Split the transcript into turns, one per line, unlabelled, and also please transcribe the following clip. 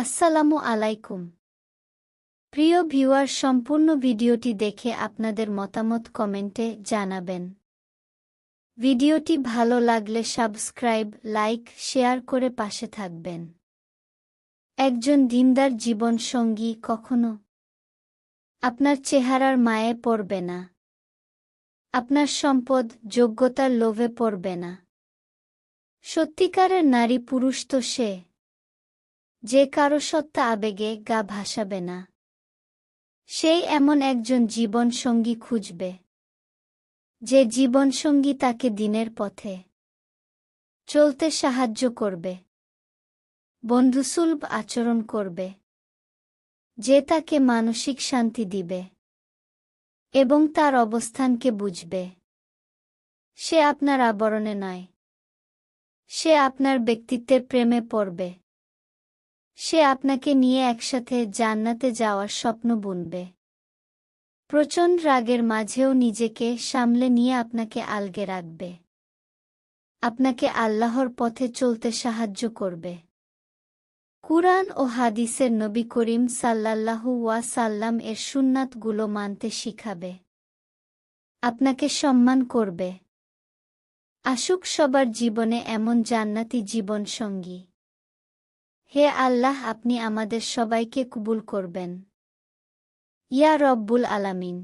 আসসালামু আলাইকুম। প্রিয় ভিউয়ার সম্পূর্ণ ভিডিওটি দেখে আপনাদের মতামত কমেন্টে জানাবেন। ভিডিওটি ভালো লাগলে সাবস্ক্রাইব, লাইক, শেয়ার করে পাশে থাকবেন। একজন দিনদার জীবন সঙ্গী কখনো আপনার চেহারার মায়ে পড়বে না। আপনার সম্পদ, যোগ্যতার লোভে পড়বে না। সত্যিকারের নারী পুরুষ তো সে। যে কারও সত্তা আবেগে গা ভাসাবে না। সেই এমন একজন জীবন সঙ্গী খুঁজবে, যে জীবনসঙ্গী তাকে দিনের পথে চলতে সাহায্য করবে, বন্ধুসুলভ আচরণ করবে, যে তাকে মানসিক শান্তি দিবে এবং তার অবস্থানকে বুঝবে। সে আপনার আবরণে নয়, সে আপনার ব্যক্তিত্বের প্রেমে পড়বে। সে আপনাকে নিয়ে একসাথে জান্নাতে যাওয়ার স্বপ্ন বুনবে। প্রচণ্ড রাগের মাঝেও নিজেকে সামলে নিয়ে আপনাকে আলগে রাখবে। আপনাকে আল্লাহর পথে চলতে সাহায্য করবে। কুরআন ও হাদিসের নবী করিম সাল্লাল্লাহু ওয়া সাল্লাম এর সুন্নাতগুলো মানতে শিখাবে। আপনাকে সম্মান করবে। আসুক সবার জীবনে এমন জান্নাতি জীবন সঙ্গী হে আল্লাহ আপনি আমাদের সবাইকে কবুল করবেন। ইয়া রব্বুল আলামিন।